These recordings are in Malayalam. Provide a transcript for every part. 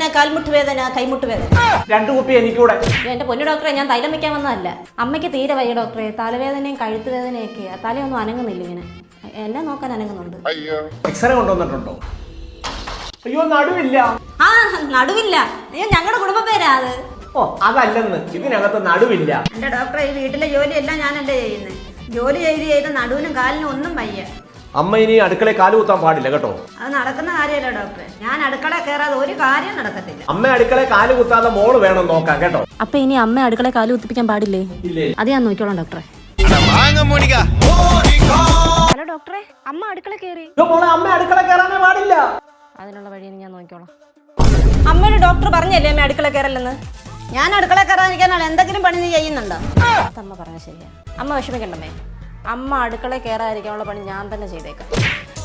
തലവേദന കാൽമുട്ട് വേദന കൈമുട്ട് വേദന രണ്ടു കുപ്പി എനിക്കൂടെ. എന്റെ പൊന്നു ഡോക്ടറെ ഞാൻ തൈലം വെക്കാൻ വന്നതല്ല. അമ്മയ്ക്ക് തീരെ വയ്യ ഡോക്ടറെ. തലവേദനയും കഴുത്ത് വേദനയൊക്കെയാ തലയൊന്നും അനങ്ങുന്നില്ല ഇങ്ങനെ. എന്നെ നോക്കാൻ അനങ്ങുന്നുണ്ട്. എക്സ്റേ കൊണ്ടുവന്നിട്ടുണ്ടോ? അയ്യോ നടുവില്ല. ആ നടുവില്ല. അയ്യോ ഞങ്ങളുടെ കുടുംബ പേരാ അത്. ഓ അതല്ലെന്ന്. ഇതിനകത്ത് നടുവില്ല. എന്റെ ഡോക്ടറെ ഈ വീട്ടിലെ ജോലിയെല്ലാം ഞാനല്ലേ ചെയ്യുന്നത് ജോലി ചെയ്ത് ചെയ്ത് നടുവിനും കാലിനും ഒന്നും വയ്യ. അമ്മ ഇനി അടുക്കളയിൽ കാലുകുത്താൻ പാടില്ല കേട്ടോ. അത് നടക്കുന്ന കാര്യമല്ല ഡോക്ടർ ഞാൻ അടുക്കള കയറാതെ ഒരു കാര്യം നടക്കത്തില്ല. അമ്മ അടുക്കളയിൽ കാൽ കുത്താതെ മോൾ വേണം നോക്കാൻ കേട്ടോ. അപ്പൊ ഇനി അമ്മ അടുക്കള കാൽ കുത്തിപ്പിക്കാൻ പാടില്ലേ? ഇല്ലേ? അത് ഞാൻ നോക്കിക്കോളാം ഡോക്ടറെ. വാങ്ങ മോണിക്ക ഹലോ ഡോക്ടറെ അമ്മ അടുക്കള കയറി. മോളെ അമ്മ അടുക്കള കയറാനേ പാടില്ല. അതിനുള്ള വഴി ഞാൻ നോക്കിക്കോളാം. അമ്മയുടെ ഡോക്ടർ പറഞ്ഞല്ലേ അമ്മ അടുക്കള കയറല്ലെന്ന്? ഞാൻ അടുക്കള കയറാതിരിക്കാനാണ് എന്തെങ്കിലും പണി നീ ചെയ്യുന്നുണ്ടോ? അമ്മ പറഞ്ഞ ശരിയാ. അമ്മ വിഷമിക്കണ്ടമ്മേ. അമ്മ അടുക്കള കയറാതിരിക്കാനുള്ള പണി ഞാൻ തന്നെ ചെയ്തേക്കാം.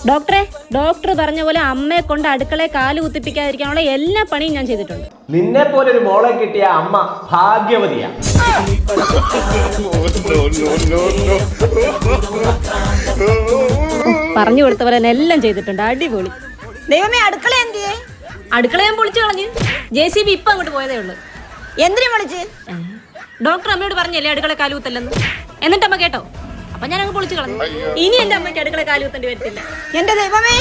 ഡോക്ടറെ ഡോക്ടർ പറഞ്ഞ പോലെ അമ്മയെ കൊണ്ട് അടുക്കളയെ കാൽ കുത്തിപ്പിക്കാതിരിക്കാനുള്ള എല്ലാ പണിയും ഞാൻ ചെയ്തിട്ടുണ്ട്. നിന്നെ പോലെ ഒരു മോളെ കിട്ടിയ അമ്മ ഭാഗ്യവതിയാ. പറഞ്ഞു കൊടുത്തവരെ എല്ലാം ചെയ്തിട്ടുണ്ട്. അടിപൊളി. ദൈവമേ അടുക്കള എന്തിയേ? അടുക്കള ഞാൻ പൊളിച്ചു കളഞ്ഞു ജെ സി ബി ഇപ്പൊ അങ്ങോട്ട് പോയതേ ഉള്ളൂ. എന്തിനു വിളിച്ച് ഡോക്ടർ അമ്മയോട് പറഞ്ഞല്ലേ അടുക്കള കാലുകുത്തല്ലെന്ന് എന്നിട്ട് അമ്മ കേട്ടോ? അപ്പൊ ഞാൻ അങ്ങ് പൊളിച്ചു കളഞ്ഞു. ഇനി എന്റെ അമ്മയ്ക്ക് അടുക്കള കാലുകുത്തേണ്ടി വരത്തില്ല. എന്റെ ദൈവമേ.